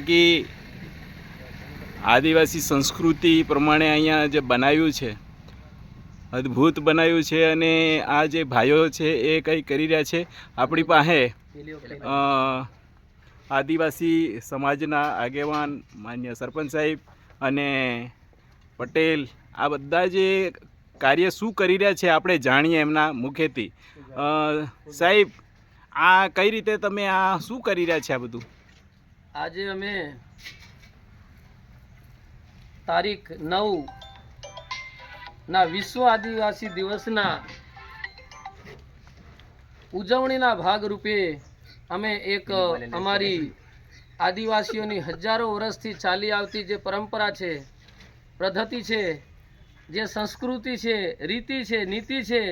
બાકી આદિવાસી સંસ્કૃતિ પ્રમાણે અહીંયા જે બનાવ્યું છે, અદ્ભુત બનાવ્યું છે અને આ જે ભાઈઓ છે એ કંઈ કરી રહ્યા છે. આપણી પાસે આદિવાસી સમાજના આગેવાન માન્ય સરપંચ સાહેબ અને પટેલ, આ બધા જે કાર્ય શું કરી રહ્યા છે આપણે જાણીએ એમના મુખેથી. સાહેબ, આ કઈ રીતે તમે આ શું કરી રહ્યા છે આ બધું? આજે અમે તારીખ નવ ના વિશ્વ આદિવાસી દિવસના ઉજવણીના ભાગરૂપે અમે એક અમારી આદિવાસીઓની હજારો વર્ષથી ચાલી આવતી જે પરંપરા છે, પદ્ધતિ છે, જે સંસ્કૃતિ છે, રીતિ છે, નીતિ છે,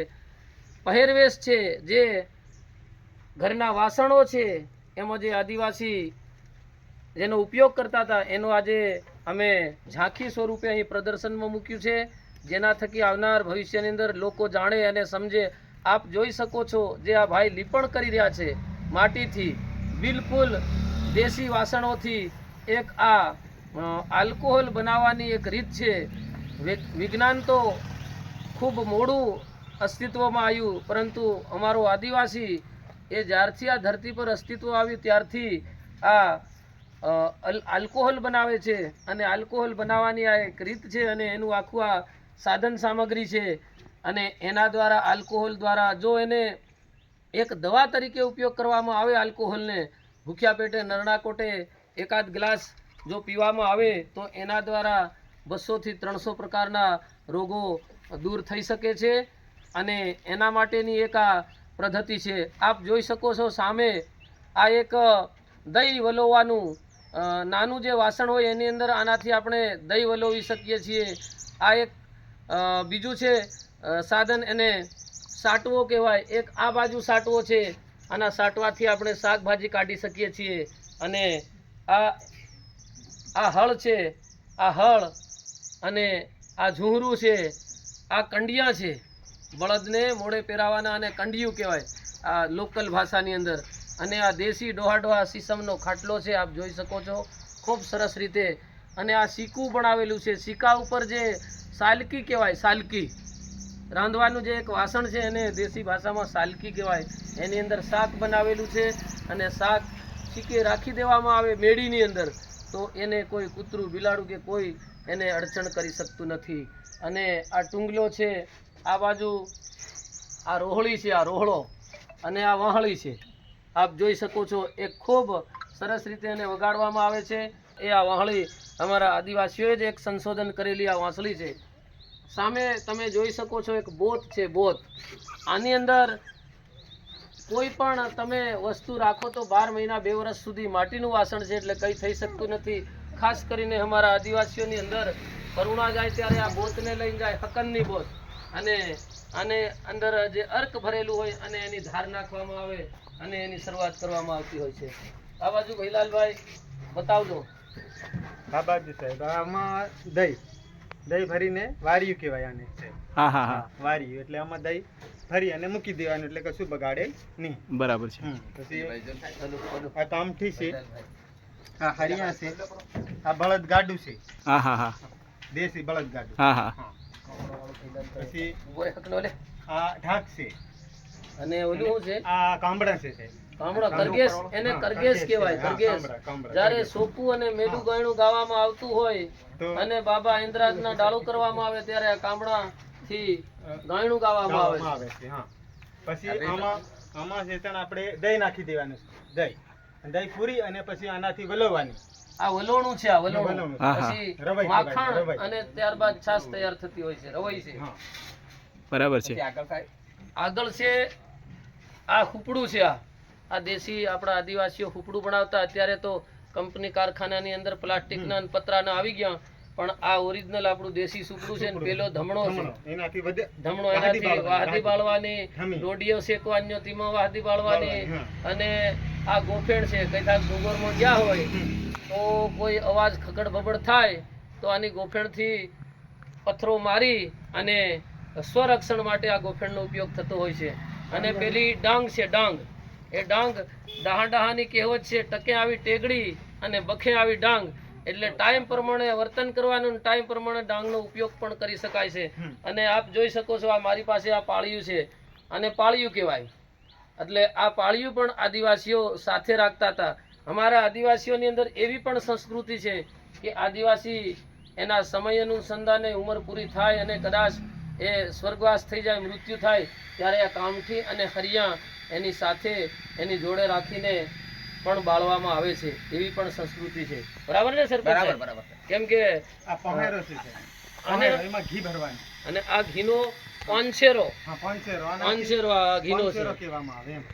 પહેરવેશ છે, જે ઘરના વાસણો છે, એમાં જે આદિવાસી જેનો ઉપયોગ કરતા હતા, એનો આજે અમે ઝાંખી સ્વરૂપે અહીં પ્રદર્શનમાં મૂક્યું છે. જેના થકી આવનાર ભવિષ્યની અંદર લોકો જાણે અને સમજે. આપ જોઈ શકો છો જે આ ભાઈ લીપણ કરી રહ્યા છે. માટીથી બિલકુલ દેશી વાસણોથી એક આ આલ્કોહોલ બનાવવાની એક રીત છે. વિજ્ઞાન તો ખૂબ મોડું અસ્તિત્વમાં આવ્યું, પરંતુ અમારો આદિવાસી એ જ્યારથી આ ધરતી પર અસ્તિત્વ આવ્યું, ત્યારથી આ આલ્કોહોલ બનાવે છે અને આલ્કોહોલ બનાવવાની આ એક રીત છે અને એનું આખું આ સાધન સામગ્રી છે અને એના દ્વારા, આલ્કોહોલ દ્વારા જો એને એક દવા તરીકે ઉપયોગ કરવામાં આવે આલ્કોહોલને, ભૂખ્યા પેટે, નરણા કોટે, એકાદ ગ્લાસ જો પીવામાં આવે તો એના દ્વારા બસોથી ત્રણસો પ્રકારના રોગો દૂર થઈ શકે છે અને એના માટેની એક આ પદ્ધતિ છે. આપ જોઈ શકો છો સામે આ એક દહીં વલોવાનું નાનું જે વાસણ હોય એની અંદર આનાથી આપણે દહીં વલોવી શકીએ છીએ. આ એક બીજું છે સાધન એને સાટવો કહેવાય. એક આ બાજુ સાટવો છે, આના સાટવાથી આપણે શાકભાજી કાઢી શકીએ છીએ. અને આ આ હળ છે, આ હળ અને આ ઝુંહરું છે, આ કંડિયા છે. બળદને મોડે પહેરાવાના અને કંડિયું કહેવાય, આ લોકલ ભાષાની અંદર. અને આ દેશી ડોહા ડોહા સીસમનો ખાટલો છે, આપ જોઈ શકો છો. ખૂબ સરસ રીતે. અને આ સિક્કું આવેલું છે. સિક્કા ઉપર જે સાલકી કહેવાય, સાલકી. રાંધવાનું જે એક વાસણ છે એને દેશી ભાષામાં સાલકી કહેવાય. એની અંદર શાક બનાવેલું છે અને શાક સિક્કે રાખી દેવામાં આવે મેળીની અંદર. તો એને કોઈ કૂતરું, બિલાડું કે કોઈ એને અડચણ કરી શકતું નથી. અને આ ટુંગલો છે, આ બાજુ આ રોહળી છે, આ રોહળો. અને આ વાહળી છે. આપ જોઈ શકો છો, એ ખૂબ સરસ રીતે એને વગાડવામાં આવે છે. એ આ વાંસળી અમારા આદિવાસીઓએ જ એક સંશોધન કરેલી આ વાંસળી છે. સામે તમે જોઈ શકો છો એક બોત છે, બોત. આની અંદર કોઈ પણ તમે વસ્તુ રાખો તો બાર મહિના બે વર્ષ સુધી માટીનું વાસણ છે એટલે કંઈ થઈ શકતું નથી. ખાસ કરીને અમારા આદિવાસીઓની અંદર કરુણા જાય ત્યારે આ બોતને લઈને જાય હકનની બોત. અને આને અંદર જે અર્ક ભરેલું હોય અને એની ધાર નાખવામાં આવે અને એની શરૂઆત કરવામાં આવતી હોય છે. આ બાજુ ભૈલાલભાઈ બતાવજો. બાબાજી સાહેબ આમાં દહીં. દહીં ભરીને વાર્યું કહેવાય આને. હા હા હા. વાર્યું. એટલે આમાં દહીં ભરી અને મૂકી દેવાનું એટલે કશું બગાડે નહીં. બરાબર છે. પછી. આ કામઠી છે આ હરિયા છે આ બળદ ગાડું છે. હા હા હા. દેશી બળદ ગાડું હા. હા. પછી. આ ઢાક છે. અને ઓલું શું છે? આ છે સાહેબ. એને કહેવાય જ્યારે કરગેસ. અને મેલું ગાયણું ગાવામાં આવતું હોય અને બાબા ઇન્દ્રાજના ડાળો કરવામાં આવે ત્યારે આ કામળાથી ગાયણું ગાવામાં આવે ગાવામાં છે. હા. પછી આમાં આમાં છે આપણે દહીં નાખી દેવાનું છે દહીં. અને દહીં પૂરી અને પછી આનાથી વલોવાની. આ વલોણું છે આ વલોણું. પછી માખણ અને ત્યારબાદ છાશ તૈયાર થતી હોય છે રવાઈ છે. બરાબર છે. આગળ છે આ ખૂપડું છે આ. આ દેશી આપણા આદિવાસીઓ ખૂપડું બનાવતા અત્યારે તો કંપની કારખાનાની અંદર પ્લાસ્ટિકના અને પતરાના આવી ગયા. પણ આ ઓરિજિનલ આપણું દેશી સુપડું છે ને પેલો ધમણો છે. એનાથી વધે. ધમણો એનાથી વાહદી બાળવાની હમી. શેકવાની ધીમા. વાહદી બાળવાની. અને આ ગોફેણ છે કદાચ ડુંગરમાં ગયા હોય તો કોઈ અવાજ ખકડ બબડ થાય તો આની ગોફેણથી પથ્થરો મારી અને સ્વરક્ષણ માટે આ ગોફેણનો ઉપયોગ થતો હોય છે. અને પેલી ડાંગ છે ડાંગ. એ ડાંગ ડાહા ડાહાની કહેવત છે ટકે આવી ટેગડી અને બખે આવી ડાંગ. એટલે ટાઈમ પ્રમાણે વર્તન કરવાનું ટાઈમ પ્રમાણે ડાંગનો ઉપયોગ પણ કરી શકાય છે. અને આપ જોઈ શકો છો આ મારી પાસે આ પાળિયું છે. અને પાળિયું કહેવાય. એટલે આ પાળિયું પણ આદિવાસીઓ સાથે રાખતા હતા. અમારા આદિવાસીઓની અંદર એવી પણ સંસ્કૃતિ છે કે આદિવાસી એના સમય અનુસંધાને ઉંમર પૂરી થાય અને કદાચ એ સ્વર્ગવાસ થઈ જાય મૃત્યુ થાય ત્યારે આ કામઠી અને હરિયા એની સાથે એની જોડે રાખીને પણ બાળવામાં આવે છે એવી પણ સંસ્કૃતિ છે. બરાબર ને સર બરાબર બરાબર. કેમ કે આ પહોંચેરો છે અને એમાં ઘી ભરવાનું. અને આ ઘીનો પાંચેરો. હા પાંચેરો પાંચેરો આ ઘીનો છે. કહેવામાં આવે એમ.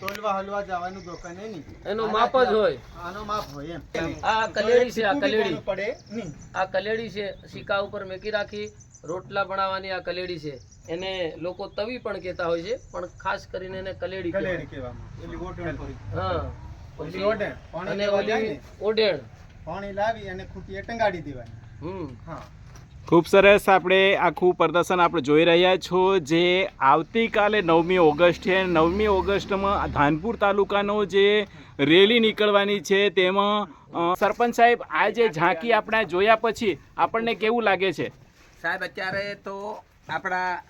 તોલવા હલવા જવાનું દુકાને નહીં. એનો માપ જ હોય. આનો માપ હોય એમ. આ કલેડી છે આ કલેડી પડે નહીં. આ કલેડી છે સિક્કા ઉપર મેકી રાખી રોટલા બનાવવાની આ કલેડી છે. એને લોકો તવી પણ કહેતા હોય છે પણ ખાસ કરીને એને કલેડી કલેડી કહેવામાં. હા. ઓલી ઓઢણ. પાણી લેવા જાય ઓલી પાણી લાવી અને ખૂટીએ ટંગાડી દેવાની. હમ. હા. ખૂબ સરસ આપણે આખું પ્રદર્શન આપણે જોઈ રહ્યા છો જે આવતીકાલે નવમી ઓગસ્ટ છે. નવમી ઓગસ્ટમાં ધાનપુર તાલુકાનો જે રેલી નીકળવાની છે તેમાં સરપંચ સાહેબ આ જે ઝાંકી આપણે જોયા પછી આપણને કેવું લાગે છે? સાહેબ અત્યારે તો આપણા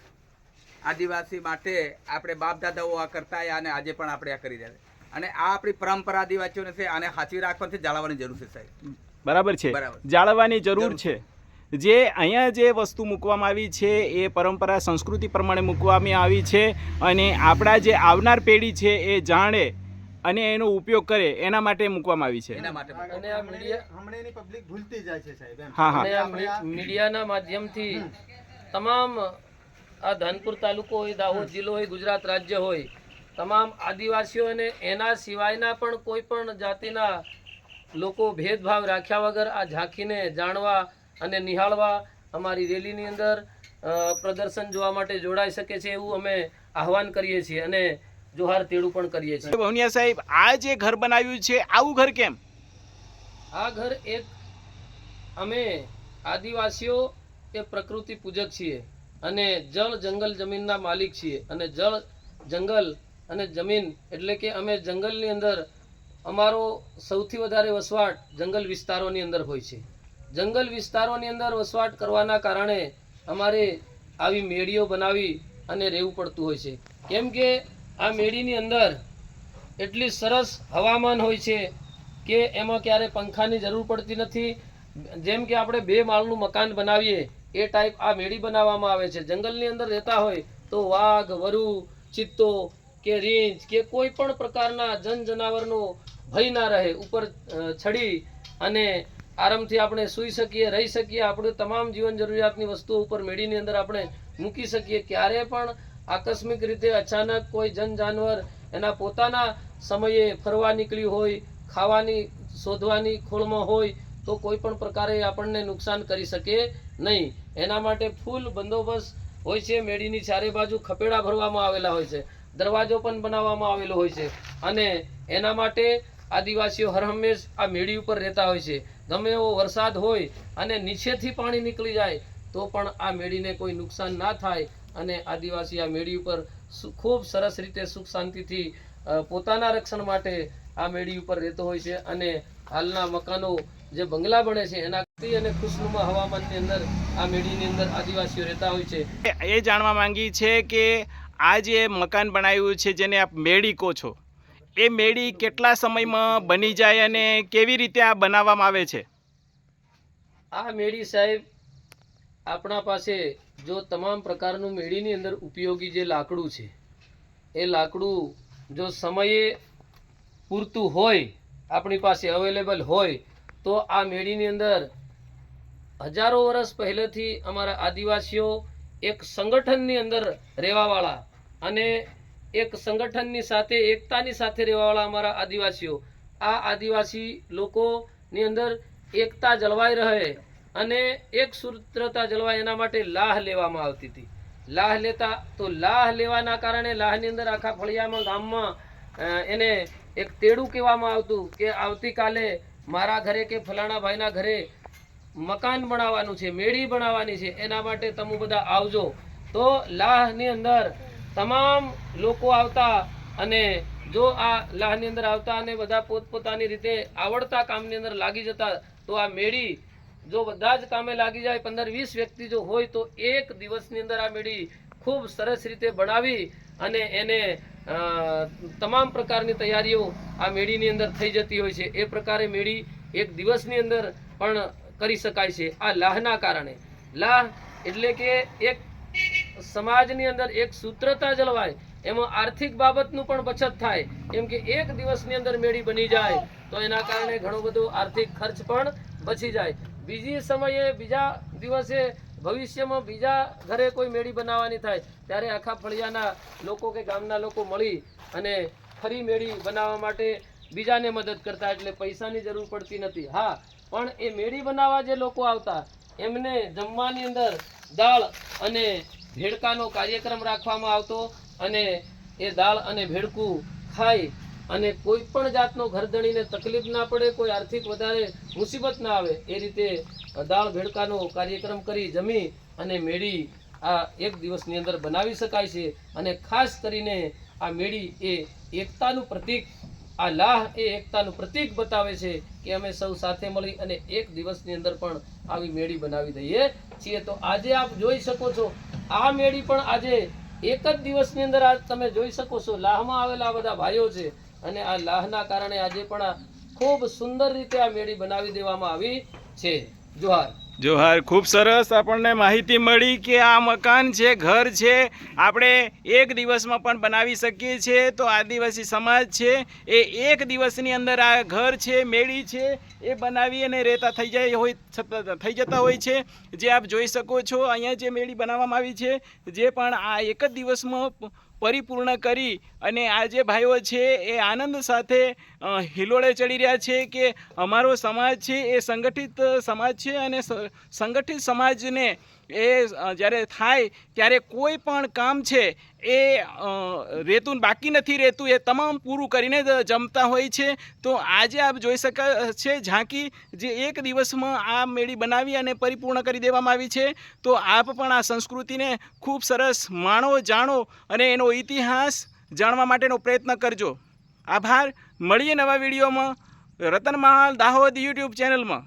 આદિવાસી માટે આપણે બાપ દાદાઓ આ કરતા અને આજે પણ આપણે આ કરી રહ્યા અને આ આપણી પરંપરા આદિવાસીઓને છે આને સાચવી રાખવાની જાળવવાની જરૂર છે સાહેબ. બરાબર છે. બરાબર. જાળવવાની જરૂર છે. જે અહીંયા જે વસ્તુ મૂકવામાં આવી છે એ પરંપરા સંસ્કૃતિ પ્રમાણે મૂકવામાં આવી છે અને આપણા જે આવનાર પેઢી છે એ જાણે અને એનો ઉપયોગ કરે એના માટે મૂકવામાં આવી છે. એના માટે અને આ મીડિયા હમણાંની પબ્લિક ભૂલતી જાય છે સાહેબ હા હા. અને આ મી- મીડિયાના માધ્યમથી તમામ આ ધાનપુર તાલુકો હોય દાહોદ જિલ્લો હોય ગુજરાત રાજ્ય હોય તમામ આદિવાસીઓ અને એના સિવાયના પણ કોઈ પણ જાતિના લોકો ભેદભાવ રાખ્યા વગર આ ઝાંખીને જાણવા અને નિહાળવા અમારી રેલીની અંદર પ્રદર્શન જોવા માટે જોડાઈ શકે છે એવું અમે આહવાન કરીએ છીએ અને જોહાર તેડું પણ કરીએ છીએ. ભવનિયા સાહેબ આ જે ઘર બનાવ્યું છે આવું ઘર કેમ? આ ઘર એક અમે આદિવાસીઓ એ પ્રકૃતિ પૂજક છીએ અને જળ જંગલ જમીનના માલિક છીએ અને જળ જંગલ અને જમીન, એટલે કે અમે જંગલની અંદર, અમારો સૌથી વધારે વસવાટ જંગલ વિસ્તારોની અંદર હોય છે. જંગલ વિસ્તારોની અંદર વસવાટ કરવાના કારણે અમારે આવી મેળીઓ બનાવી અને રહેવું પડતું હોય છે. કેમ કે આ મેળીની અંદર એટલી સરસ હવામાન હોય છે કે એમાં ક્યારે પંખાની જરૂર પડતી નથી. જેમ કે આપણે બે માળનું મકાન બનાવીએ, એ ટાઈપ આ મેળી બનાવવામાં આવે છે. જંગલની અંદર રહેતા હોય તો વાઘ, વરુ, ચિત્તો કે રીંછ કે કોઈ પણ પ્રકારના જન જનાવરનો ભય ના રહે, ઉપર ચડી અને આરામથી આપણે સૂઈ શકીએ, રહી શકીએ, આપણે તમામ જીવન જરૂરિયાતની વસ્તુઓ ઉપર મેળીની અંદર આપણે મૂકી શકીએ. ક્યારે પણ આકસ્મિક રીતે અચાનક કોઈ જન જાનવર એના પોતાના સમયે ફરવા નીકળ્યું હોય, ખાવાની, શોધવાની ખોળમાં હોય, તો કોઈ પણ પ્રકારે આપણને નુકસાન કરી શકે નહીં. એના માટે ફૂલ બંદોબસ્ત હોય છે. મેળીની ચારે બાજુ ખપેડા ભરવામાં આવેલા હોય છે. દરવાજો પણ બનાવવામાં આવેલો હોય છે. અને એના માટે આદિવાસીઓ હરહંમેશ આ મેળી ઉપર રહેતા હોય છે. ગમે એવો વરસાદ હોય અને નીચેથી પાણી નીકળી જાય, તો પણ આ મેળીને કોઈ નુકસાન ના થાય અને આદિવાસી આ મેળી ઉપર ખૂબ સરસ રીતે સુખ શાંતિથી પોતાના રક્ષણ માટે આ મેળી ઉપર રહેતો હોય છે. અને હાલના મકાનો જે બંગલા બને છે, એના અને ખુશનુમા હવામાનની અંદર આ મેળીની અંદર આદિવાસીઓ રહેતા હોય છે. એ જાણવા માંગી છે કે આ જે મકાન બનાવ્યું છે જેને આપ મેળી કહો છો, એ મેળી કેટલા સમયમાં બની જાય અને કેવી રીતે આ બનાવવામાં આવે છે? આ મેળી સાહેબ, આપણા પાસે જો તમામ પ્રકારનું મેળીની અંદર ઉપયોગી જે લાકડું છે, એ લાકડું જો સમયે પૂરતું હોય, આપણી પાસે અવેલેબલ હોય, તો આ મેળીની અંદર હજારો વર્ષ પહેલેથી અમારા આદિવાસીઓ એક સંગઠનની અંદર રહેવાવાળા અને એક સંગઠનની સાથે, એકતાની સાથે રહેવાવાળા અમારા આદિવાસીઓ. આ આદિવાસી લોકોની અંદર એકતા જળવાઈ રહે અને એક સૂત્રતા જળવાય એના માટે લાહ લેવામાં આવતી હતી. લાહ લેતા, તો લાહ લેવાના કારણે લાહની અંદર આખા ફળિયામાં, ગામમાં એને એક તેડું કહેવામાં આવતું કે આવતીકાલે મારા ઘરે કે ફલાણા ભાઈના ઘરે મકાન બનાવવાનું છે, મેળી બનાવવાની છે, એના માટે તમે બધા આવજો. તો લાહની અંદર તમામ લોકો આવતા અને જો આ લાહની અંદર આવતા અને બધા પોતપોતાની રીતે આવડતા કામની અંદર લાગી જતા, તો આ મેળી જો બધા જ કામે લાગી જાય, પંદર વીસ વ્યક્તિ જો હોય તો એક દિવસની અંદર આ મેળી ખૂબ સરસ રીતે બનાવી અને એને તમામ પ્રકારની તૈયારીઓ આ મેળીની અંદર થઈ જતી હોય છે. એ પ્રકારે મેળી એક દિવસની અંદર પણ કરી શકાય છે આ લાહના કારણે. લાહ એટલે કે એક સમાજની અંદર એક સૂત્રતા જળવાય, એમાં આર્થિક બાબતનું પણ બચત થાય. કેમ કે એક દિવસની અંદર મેળી બની જાય, તો એના કારણે ઘણો બધો આર્થિક ખર્ચ પણ બચી જાય. બીજી સમયે બીજા દિવસે ભવિષ્યમાં બીજા ઘરે કોઈ મેળી બનાવવાની થાય, ત્યારે આખા ફળિયાના લોકો કે ગામના લોકો મળી અને ફરી મેળી બનાવવા માટે બીજાને મદદ કરતા, એટલે પૈસાની જરૂર પડતી નથી. હા પણ એ મેળી બનાવવા જે લોકો આવતા, એમને જમવાની અંદર દાળ અને ભેડકાનો કાર્યક્રમ રાખવામાં આવતો અને એ દાળ અને ભેડકું ખાય અને કોઈ પણ જાતનો ઘરધણીને તકલીફ ના પડે, કોઈ આર્થિક વધારે મુસીબત ના આવે, એ રીતે દાળ ભેડકાનો કાર્યક્રમ કરી જમી અને મેળી આ એક દિવસની અંદર બનાવી શકાય છે. અને ખાસ કરીને આ મેળી એ એકતાનું પ્રતીક આ લાહ એ એકતાનું પ્રતીક બતાવે છે કે અમે સૌ સાથે મળી અને એક દિવસની અંદર પણ આવી મેળી બનાવી દઈએ છીએ. તો આજે આપ જોઈ શકો છો, આ મેળી પણ આજે એક જ દિવસની અંદર આ તમે જોઈ શકો છો, લાહમાં આવેલા બધા ભાઈઓ છે અને આ લાહના કારણે આજે પણ ખૂબ સુંદર રીતે આ મેળી બનાવી દેવામાં આવી છે. જોહાર. જોહાર, ખૂબ સરસ આપણને માહિતી મળી કે આ મકાન છે, ઘર છે. આપણે એક દિવસમાં પણ બનાવી શકીએ છીએ. તો આદિવાસી સમાજ છે, એ એક દિવસની અંદર આ ઘર છે, મેળી છે, એ બનાવી અને રહેતા થઈ જાય હોય થઈ જતા હોય છે. જે આપ જોઈ શકો છો, અહીંયા જે મેળી બનાવવામાં આવી છે, જે પણ આ એક જ દિવસમાં પરિપૂર્ણ કરી અને આ જે ભાઈઓ છે એ આનંદ સાથે હિલોળે ચડી રહ્યા છે કે અમારો સમાજ છે એ સંગઠિત સમાજ છે અને સંગઠિત સમાજને એ જ્યારે થાય ત્યારે કોઈ પણ કામ છે એ રેતું બાકી નથી રહેતું, એ તમામ પૂરું કરીને જમતા હોય છે. તો આજે આપ જોઈ શકાય છે, ઝાંકી જે એક દિવસમાં આ મેળી બનાવી અને પરિપૂર્ણ કરી દેવામાં આવી છે. તો આપ પણ આ સંસ્કૃતિને ખૂબ સરસ માણો, જાણો અને એનો ઇતિહાસ જાણવા માટેનો પ્રયત્ન કરજો. આભાર. મળીએ નવા વિડીયોમાં. રતન મહાલ દાહોદ યુટ્યુબ ચેનલમાં.